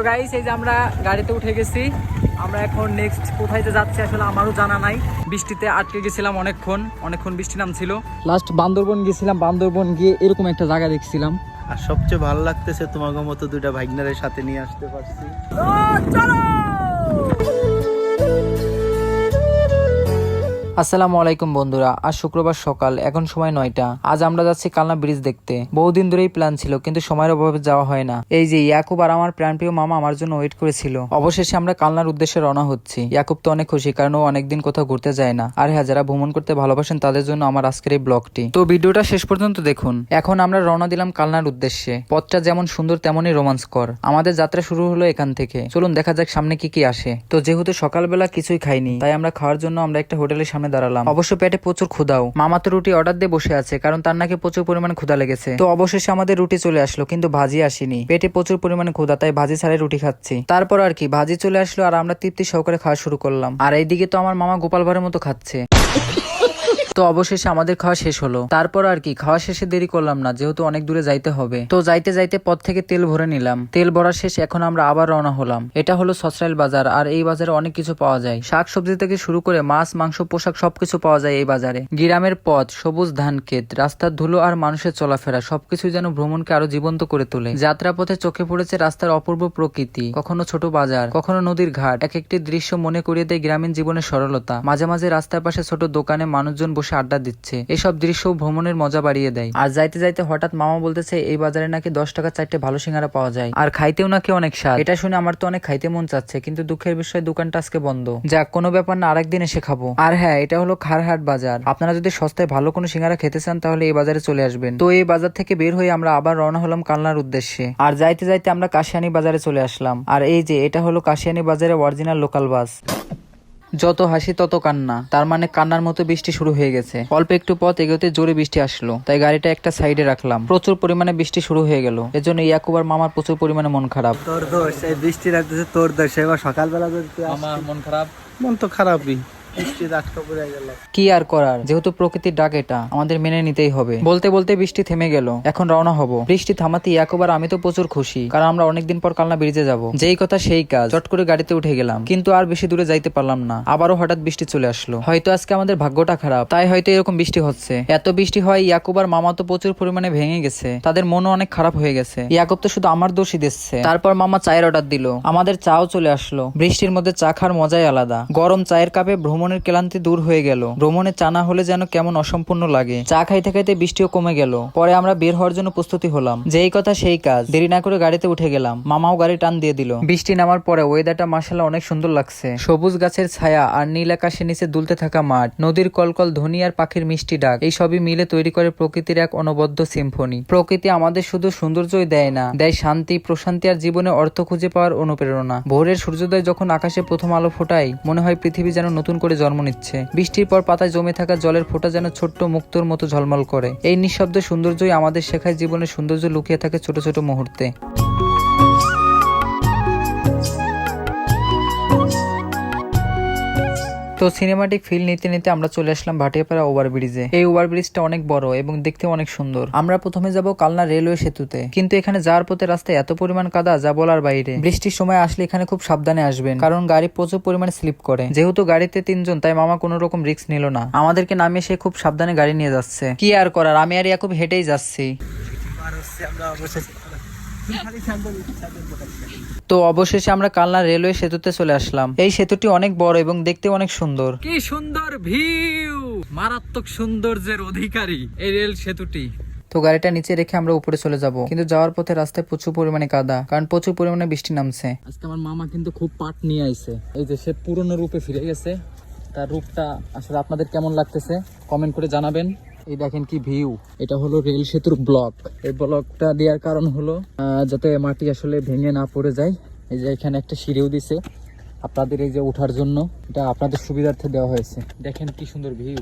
তো গাইস এই যে আমরা গাড়িতে উঠে গেছি। আমরা এখন নেক্সট কোথায় যে যাচ্ছি আসলে আমারও জানা নাই। বৃষ্টিতে আটকে গেছিলাম অনেকক্ষণ অনেকক্ষণ বৃষ্টি নামছিল। লাস্ট বান্দরবন গেছিলাম বান্দরবন গিয়ে এরকম একটা জায়গা দেখছিলাম। আর সবচেয়ে ভালো লাগতেছে তোমাকে মতো দুইটা ভাইগনারের সাথে নিয়ে আসতে পারছি। আসসালামু আলাইকুম বন্ধুরা, আজ শুক্রবার সকাল, এখন সময় নয়টা। আজ আমরা যাচ্ছি কালনা ব্রিজ দেখতে। বহুদিন ধরেই প্ল্যান ছিল, কিন্তু সময়ের অভাবে যাওয়া হয় না। এই যে ইয়াকুব আর আমার প্রাণপ্রিয় মামা আমার জন্য ওয়েট করেছিল। অবশেষে আমরা কালনার উদ্দেশ্যে রওনা হচ্ছি। ইয়াকুব তো অনেক খুশি, কারণ ও অনেকদিন কোথাও ঘুরতে যায় না। আর হ্যাঁ যারা ভ্রমণ করতে ভালোবাসেন, তাদের জন্য আমার আজকের এই ব্লগটি। তো ভিডিওটা শেষ পর্যন্ত দেখুন। এখন আমরা রওনা দিলাম কালনার উদ্দেশ্যে। পথটা যেমন সুন্দর, তেমনই রোমাঞ্চকর। আমাদের যাত্রা শুরু হলো এখান থেকে। চলুন দেখা যাক সামনে কি কি আসে। তো যেহেতু সকালবেলা কিছুই খাইনি, তাই আমরা খাওয়ার জন্য আমরা একটা হোটেলের সামনে দাঁড়ালাম। অবশ্য পেটে প্রচুর ক্ষুধাও। মামা তো রুটি অর্ডার দিয়ে বসে আছে, কারণ তার নাকি প্রচুর পরিমাণে ক্ষুদা লেগেছে। তো অবশেষে আমাদের রুটি চলে আসলো, কিন্তু ভাজি আসেনি। পেটে প্রচুর পরিমাণে ক্ষুদা তাই ভাজি ছাড়াই রুটি খাচ্ছি। তারপর আর কি, ভাজি চলে আসলো আর আমরা তৃপ্তি সহকারে খাওয়া শুরু করলাম। আর এইদিকে তো আমার মামা গোপাল ভাড়ের মতো খাচ্ছে। তো অবশেষে আমাদের খাওয়া শেষ হলো। তারপর আর কি, খাওয়া শেষে দেরি করলাম না, যেহেতু অনেক দূরে যাইতে হবে। তো যাইতে যাইতে পথ থেকে তেল ভরে নিলাম। তেল ভরা শেষ, এখন আমরা আবার রওনা হলাম। এটা হলো সসরাইল বাজার, আর এই বাজারে অনেক কিছু পাওয়া যায়। শাক সবজি থেকে শুরু করে মাছ, মাংস, পোশাক সবকিছু পাওয়া যায় এই বাজারে। গ্রামের পথ, সবুজ ধান ক্ষেত, রাস্তার ধুলো আর মানুষের চলাফেরা, সবকিছু যেন ভ্রমণকে আরও জীবন্ত করে তোলে। যাত্রা পথে চোখে পড়েছে রাস্তার অপূর্ব প্রকৃতি, কখনো ছোট বাজার, কখনো নদীর ঘাট। এক একটি দৃশ্য মনে করিয়ে দেয় গ্রামীণ জীবনের সরলতা। মাঝে মাঝে রাস্তার পাশে ছোট দোকানে মানুষজন বসে আড্ডা দিচ্ছে। এসব দৃশ্য ভ্রমণের মজা বাড়িয়ে দেয়। আর যাইতে যাইতে হঠাৎ মামা বলতেছে, এই বাজারে নাকি দশ টাকা চারটে ভালো সিঙ্গারা পাওয়া যায়। আর খাইতেও নাকি অনেক স্বাদ। এটা শুনে আমার তো অনেক খাইতে মন চাচ্ছে, কিন্তু দুঃখের বিষয় দোকানটা আজকে বন্ধ। যাক, কোনো ব্যাপার না, আরেকদিন এসে খাব। আর হ্যাঁ এটা হলো খারহাট বাজার। আপনারা যদি সস্তায় ভালো কোনো সিঙ্গারা খেতে চান, তাহলে এই বাজারে চলে আসবেন। তো এই বাজার থেকে বের হয়ে আমরা আবার রওনা হলাম কালনার উদ্দেশ্যে। আর যাইতে যাইতে আমরা কাশিয়ানি বাজারে চলে আসলাম। আর এই যে, এটা হলো কাশিয়ানি বাজারে অরিজিনাল লোকাল বাস যত হাসি তত কান্না। তার মানে কান্নার মতো বৃষ্টি শুরু হয়ে গেছে। অল্প একটু পথ এগোতে জোরে বৃষ্টি আসলো। তাই গাড়িটা একটা সাইডে রাখলাম। প্রচুর পরিমাণে বৃষ্টি শুরু হয়ে গেল। এজন্য ইয়াকুবার মামার প্রচুর পরিমাণে মন খারাপ। তোর দোষ এই বৃষ্টি রাখতেছে তোর দোষ। এবার সকালবেলা যদি আমার মন খারাপ? মন তো খারাপই। কি আর করার? যেহেতু প্রকৃতির ডাক এটা, আমাদের মেনে নিতেই হবে। বলতে বলতে বৃষ্টি থেমে গেল, এখন রওনা হব। বৃষ্টি থামাতে একবার আমি তো প্রচুর খুশি, কারণ আমরা অনেকদিন পর কালনা ব্রিজে যাব। যেই কথা সেই কাজ, চট করে গাড়িতে উঠে গেলাম, কিন্তু আর বেশি দূরে যাইতে পারলাম না। আবারও হঠাৎ বৃষ্টি চলে আসলো। হয়তো আজকে আমাদের ভাগ্যটা খারাপ, তাই হয়তো এরকম বৃষ্টি হচ্ছে। এত বৃষ্টি হয় ইয়াকুবার মামা তো প্রচুর পরিমাণে ভেঙে গেছে। তাদের মনও অনেক খারাপ হয়ে গেছে। ইয়াকুব তো শুধু আমার দোষই দিচ্ছে। তারপর মামা চায়ের অর্ডার দিল। আমাদের চাও চলে আসলো। বৃষ্টির মধ্যে চা খাওয়ার মজাই আলাদা। গরম চায়ের কাপে ভ্রমণের ক্লান্তি দূর হয়ে গেল। ভ্রমণে চা না হলে যেন কেমন অসম্পূর্ণ লাগে। চা খাইতে খাইতে বৃষ্টিও কমে গেল। পরে আমরা বের হওয়ার জন্য প্রস্তুতি হলাম। যেই কথা সেই কাজ। দেরি না করে গাড়িতে উঠে গেলাম। মামাও গাড়ি টান দিয়ে দিল। বৃষ্টি নামার পরে ওয়েদারটা মাসাল্লাহ অনেক সুন্দর লাগছে। সবুজ গাছের ছায়া আর নীল আকাশের নিচে দুলতে থাকা মাঠ, নদীর কলকল ধ্বনি আর পাখির মিষ্টি ডাক, এই সবই মিলে তৈরি করে প্রকৃতির এক অনবদ্য সিম্ফনি প্রকৃতি আমাদের শুধু সৌন্দর্যই দেয় না, দেয় শান্তি, প্রশান্তি আর জীবনে অর্থ খুঁজে পাওয়ার অনুপ্রেরণা। ভোরের সূর্যোদয় যখন আকাশে প্রথম আলো ফোটায়, মনে হয় পৃথিবী যেন নতুন করে জন্ম নিচ্ছে। বৃষ্টির পর পাতায় জমে থাকা জলের ফোঁটা যেন ছোট্ট মুক্তোর মতো ঝলমল করে। এই নিঃশব্দ সৌন্দর্যই আমাদের শেখায় জীবনের সৌন্দর্য লুকিয়ে থাকে ছোট ছোট মুহূর্তে। তো সিনেমাটিক ফিল নিতে নিতে আমরা চলে আসলাম ভাটিয়াপাড়া ওভার ব্রিজে এই ওভার ব্রিজটা অনেক বড় এবং দেখতে অনেক সুন্দর। আমরা প্রথমে যাব কালনা রেলওয়ে সেতুতে। কিন্তু এখানে যাওয়ার পথে রাস্তায় এত পরিমাণ কাদা, যা বলার বাইরে। বৃষ্টির সময় আসলে এখানে খুব সাবধানে আসবেন, কারণ গাড়ি প্রচুর পরিমাণে স্লিপ করে। যেহেতু গাড়িতে তিনজন, তাই মামা কোনো রকম রিস্ক নিল না। আমাদেরকে নামিয়ে সে খুব সাবধানে গাড়ি নিয়ে যাচ্ছে। কি আর করার? আমি আর ইয়াকুব হেঁটেই যাচ্ছি। আমরা তো অবশেষে আমরা কালনা রেলওয়ে সেতুতে চলে আসলাম। এই সেতুটি অনেক বড় এবং দেখতে অনেক সুন্দর। কি সুন্দর ভিউ! মারাত্মক সৌন্দর্যের অধিকারী এই রেল সেতুটি। তো গাড়িটা নিচে রেখে আমরা উপরে চলে যাব। কিন্তু যাওয়ার পথে রাস্তায় প্রচুর পরিমাণে কাদা কারণ প্রচুর পরিমাণে বৃষ্টি নামছে। আজকে আমার মামা কিন্তু খুব পাট নিয়ে আইছে। এই যে সে পুরনো রূপে ফিরে গেছে তার রূপটা আসলে আপনাদের কেমন লাগতেছে কমেন্ট করে জানাবেন। এই দেখেন কি ভিউ এটা হলো রেল সেতুর ব্লক এই ব্লকটা দেওয়ার কারণ হলো যাতে মাটি আসলে ভেঙে না পড়ে যায়। এই যে এখানে একটা সিঁড়িও দিছে। আপনাদের এই যে ওঠার জন্য এটা আপনাদের সুবিধার্থে দেওয়া হয়েছে। দেখেন কি সুন্দর ভিউ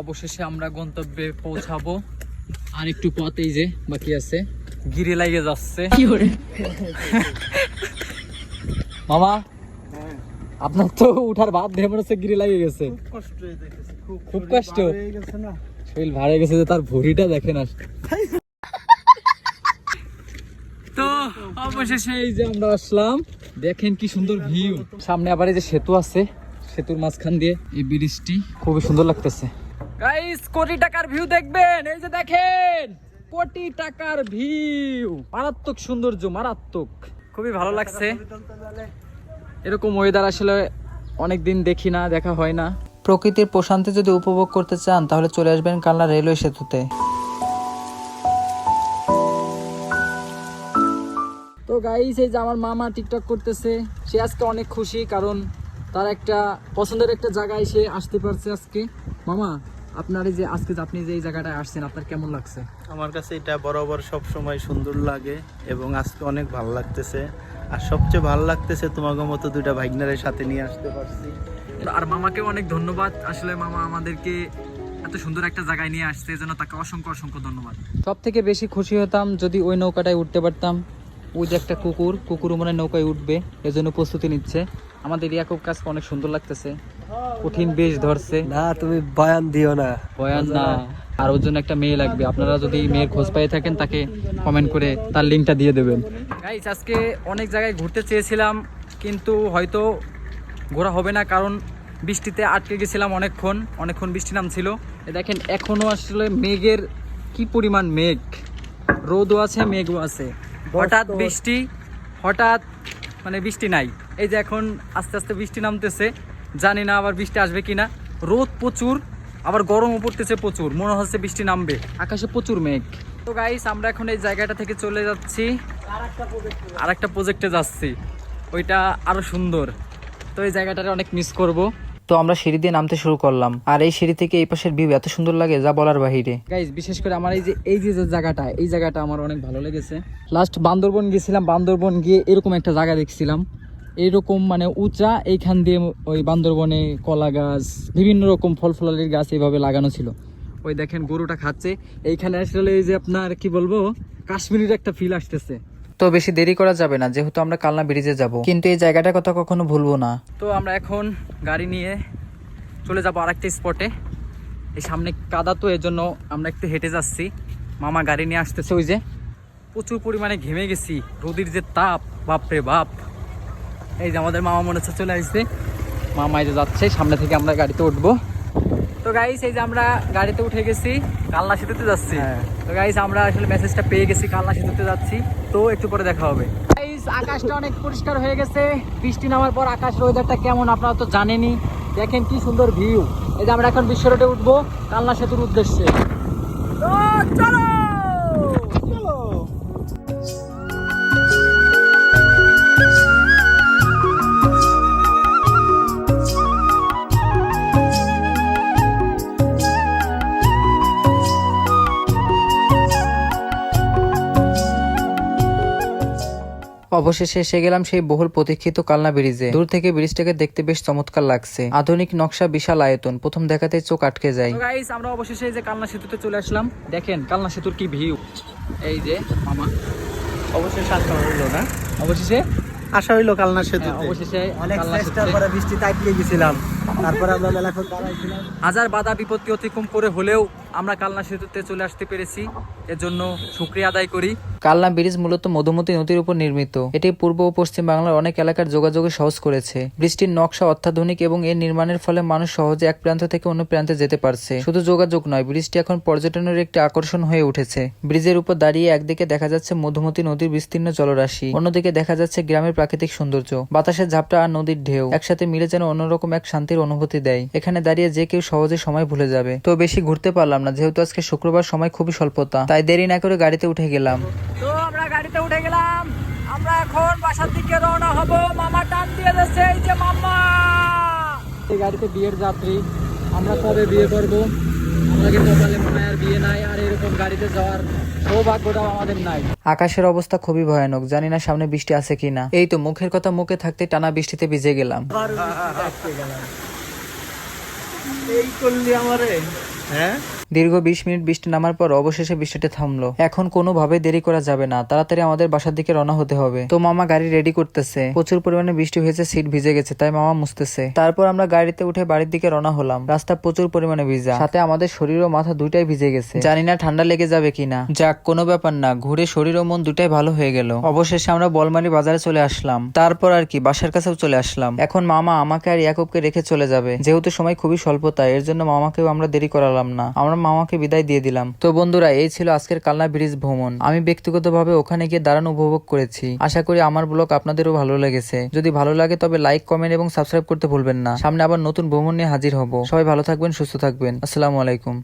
অবশেষে আমরা গন্তব্যে পৌঁছাবো। আর একটু পথ এই যে বাকি আছে। গিরে লাগে যাচ্ছে। মামা আপনার তো উঠার বাদ দিয়ে মনে হচ্ছে গিরে লাগে গেছে। খুব কষ্ট হয়ে খুব খুব শরীর? ভার গেছে না যে তার ভুঁড়িটা দেখেন আর তো অবশেষে এই যে আমরা আসলাম, দেখেন কি সুন্দর ভিউ। সামনে আবার এই যে সেতু আছে, সেতুর মাঝখান দিয়ে এই ব্রিজটি খুবই সুন্দর লাগতেছে। গাইস কোটি টাকার ভিউ দেখবেন, এই যে দেখেন, কোটি টাকার ভিউ। মারাত্মক সৌন্দর্য, মারাত্মক। খুবই ভালো লাগছে। এরকম ওয়েদার আসলে অনেক দিন দেখি না, দেখা হয় না। প্রকৃতির প্রশান্তি যদি উপভোগ করতে চান তাহলে চলে আসবেন কালনা রেলওয়ে সেতুতে। তো গাইস এই যে আমার মামা টিকটক করতেছে সে আজকে অনেক খুশি কারণ তার একটা পছন্দের একটা জায়গায় সে আসতে পারছে আজকে। মামা আপনার এই যে আজকে যে আপনি যে এই জায়গাটায় আসছেন আপনার কেমন লাগছে? আমার কাছে এটা বরাবর সব সময় সুন্দর লাগে এবং আজকে অনেক ভালো লাগতেছে। আর সবচেয়ে ভালো লাগতেছে তোমাকে মতো দুইটা ভাইগনারের সাথে নিয়ে আসতে পারছি। আর মামাকে অনেক ধন্যবাদ। আসলে মামা আমাদেরকে এত সুন্দর একটা জায়গায় নিয়ে আসছে এজন্য তাকে অসংখ্য অসংখ্য ধন্যবাদ। সব থেকে বেশি খুশি হতাম যদি ওই নৌকাটায় উঠতে পারতাম। ওই যে একটা কুকুর কুকুর মনে নৌকায় উঠবে এজন্য প্রস্তুতি নিচ্ছে। আমাদের ইয়াকুব কাজকে অনেক সুন্দর লাগতেছে। কঠিন বেশ ধরছে। না তুমি বয়ান দিও না। বয়ান না। আর ওর জন্য একটা মেয়ে লাগবে। আপনারা যদি মেয়ের খোঁজ পেয়ে থাকেন তাকে কমেন্ট করে তার লিঙ্কটা দিয়ে দেবেন। গাইস আজকে অনেক জায়গায় ঘুরতে চেয়েছিলাম কিন্তু হয়তো ঘোরা হবে না কারণ বৃষ্টিতে আটকে গেছিলাম অনেকক্ষণ অনেকক্ষণ বৃষ্টি নামছিল। দেখেন এখনও আসলে মেঘের কি পরিমাণ মেঘ। রোদও আছে মেঘও আছে। হঠাৎ বৃষ্টি হঠাৎ মানে বৃষ্টি নাই। এই যে এখন আস্তে আস্তে বৃষ্টি নামতেছে জানি না আবার বৃষ্টি আসবে কিনা। রোদ প্রচুর আবার গরমও পড়তেছে প্রচুর মনে হচ্ছে বৃষ্টি নামবে। আকাশে প্রচুর মেঘ। তো গাইস আমরা এখন এই জায়গাটা থেকে চলে যাচ্ছি। আর একটা প্রজেক্টে যাচ্ছি। ওইটা আরও সুন্দর। তো এই জায়গাটারে অনেক মিস করব। তো আমরা সিঁড়ি দিয়ে নামতে শুরু করলাম। আর এই সিঁড়ি থেকে এই পাশের ভিউ এত সুন্দর লাগে যা বলার বাহিরে। গাইজ বিশেষ করে আমার এই যে এই যে জায়গাটা এই জায়গাটা আমার অনেক ভালো লেগেছে। লাস্ট বান্দরবন গেছিলাম বান্দরবন গিয়ে এরকম একটা জায়গা দেখছিলাম। এইরকম মানে উঁচা এইখান দিয়ে ওই বান্দরবনে কলা গাছ বিভিন্ন রকম ফল ফলালির গাছ এইভাবে লাগানো ছিল। ওই দেখেন গরুটা খাচ্ছে। এইখানে আসলে এই যে আপনার কি বলব কাশ্মীরের একটা ফিল আসতেছে। তো বেশি দেরি করা যাবে না, যেহেতু আমরা কালনা ব্রিজে যাব। কিন্তু এই জায়গাটার কথা কখনো ভুলবো না। তো আমরা এখন গাড়ি নিয়ে চলে যাব আরেকটা স্পটে। এই সামনে কাদা তো, এর জন্য আমরা একটু হেঁটে যাচ্ছি। মামা গাড়ি নিয়ে আসতেছে, ওই যে। প্রচুর পরিমাণে ঘেমে গেছি, রোদির যে তাপ, বাপরে বাপ। এই যে আমাদের মামা মনে হচ্ছে চলে আসছে মামা এই যে যাচ্ছে, সামনে থেকে আমরা গাড়িতে উঠবো। তো গাইস এই যে আমরা গাড়িতে উঠে গেছি। কালনা সেতুতে যাচ্ছি। হ্যাঁ। তো গাইস আমরা আসলে মেসেজটা পেয়ে গেছি কালনা সেতুতে যাচ্ছি। তো একটু পরে দেখা হবে। গাইস আকাশটা অনেক পরিষ্কার হয়ে গেছে। বৃষ্টি নামার পর আকাশ ওয়েদারটা কেমন আপনারা তো জানেনই। দেখেন কি সুন্দর ভিউ এই যে আমরা এখন বিশ্ব রোডে উঠবো কালনা সেতুর উদ্দেশ্যে। চলো! অবশেষে এসে গেলাম সেই বহুল প্রতীক্ষিত কালনা ব্রিজে। দূর থেকে ব্রিজটাকে দেখতে বেশ চমৎকার লাগছে। আধুনিক নকশা বিশাল আয়তন। প্রথম দেখাতে চোখ আটকে যায়। আমরা অবশেষে যে কালনা সেতুতে চলে আসলাম। দেখেন কালনা সেতুর কি ভিউ এই যে মামা। অবশেষে আশা হইল না? অবশেষে? আশা হইল কালনা সেতু অবশেষে অনেক সেতুতে। পরে বৃষ্টি তাকিয়ে গেছিলাম। তারপরে আমরা দাঁড়াইছিলাম হাজার বাধা বিপত্তি অতিক্রম করে হলেও আমরা কালনা সেতুতে চলে আসতে পেরেছি। এর জন্য শুক্রিয়া আদায় করি। কালনা ব্রিজ মূলত মধুমতি নদীর উপর নির্মিত। এটি পূর্ব ও পশ্চিম বাংলার অনেক এলাকার যোগাযোগে সহজ করেছে। ব্রিজটির নকশা অত্যাধুনিক এবং এর নির্মাণের ফলে মানুষ সহজে এক প্রান্ত থেকে অন্য প্রান্তে যেতে পারছে। শুধু যোগাযোগ নয়, ব্রিজটি এখন পর্যটনের একটি আকর্ষণ হয়ে উঠেছে। ব্রিজের উপর দাঁড়িয়ে একদিকে দেখা যাচ্ছে মধুমতি নদীর বিস্তীর্ণ জলরাশি, অন্যদিকে দেখা যাচ্ছে গ্রামের প্রাকৃতিক সৌন্দর্য। বাতাসের ঝাপটা আর নদীর ঢেউ একসাথে মিলে যেন অন্যরকম এক শান্তির অনুভূতি দেয়। এখানে দাঁড়িয়ে যে কেউ সহজে সময় ভুলে যাবে। তো বেশি ঘুরতে পারলাম না। যেহেতু আজকে শুক্রবার সময় খুবই স্বল্পতা। তাই দেরি না করে গাড়িতে উঠে গেলাম। তো আমরা গাড়িতে উঠে গেলাম। আমরা এখন বাসার দিকে রওনা হব। মামা টান দিয়ে যাচ্ছে এই যে মামা। এই গাড়িতে বিয়ের যাত্রী। আমরা কবে বিয়ে করব? আমাদের কপালে মনে আর বিয়ে নাই আর এরকম গাড়িতে যাওয়ার সৌভাগ্যটাও আমাদের নাই। আকাশের অবস্থা খুবই ভয়ানক। জানি না সামনে বৃষ্টি আছে কিনা। এই তো মুখের কথা মুখে থাকতে টানা বৃষ্টিতে ভিজে গেলাম। এই করলি আমারে? হ্যাঁ? দীর্ঘ বিশ মিনিট বৃষ্টি নামার পর অবশেষে বৃষ্টিটা থামলো। এখন কোনোভাবে দেরি করা যাবে না। তাড়াতাড়ি আমাদের বাসার দিকে রওনা হতে হবে। তো মামা গাড়ি রেডি করতেছে। প্রচুর পরিমাণে বৃষ্টি হয়েছে, সিট ভিজে গেছে, তাই মামা মুছতেছে। তারপর আমরা গাড়িতে উঠে বাড়ির দিকে রওনা হলাম। রাস্তা প্রচুর পরিমাণে ভিজা। সাথে আমাদের শরীর ও মাথা দুইটাই ভিজে গেছে। জানি না ঠান্ডা লেগে যাবে কিনা। যাক, কোনো ব্যাপার না। ঘুরে শরীর ও মন দুটাই ভালো হয়ে গেল। অবশেষে আমরা বলমারি বাজারে চলে আসলাম। তারপর আর কি, বাসার কাছেও চলে আসলাম। এখন মামা আমাকে আর ইয়াকুবকে রেখে চলে যাবে। যেহেতু সময় খুবই স্বল্পতা এর জন্য মামাকেও আমরা দেরি করালাম না। আমরা মামাকে বিদায় দিয়ে দিলাম। তো বন্ধুরা, এই ছিল আজকের কালনা ব্রিজ ভ্রমণ। আমি ব্যক্তিগতভাবে ওখানে গিয়ে দাঁড়ানো উপভোগ করেছি। আশা করি আমার ব্লগ আপনাদেরও ভালো লেগেছে। যদি ভালো লাগে, তবে লাইক, কমেন্ট এবং সাবস্ক্রাইব করতে ভুলবেন না। সামনে আবার নতুন ভ্রমণ নিয়ে হাজির হব। সবাই ভালো থাকবেন, সুস্থ থাকবেন। আসসালামু আলাইকুম।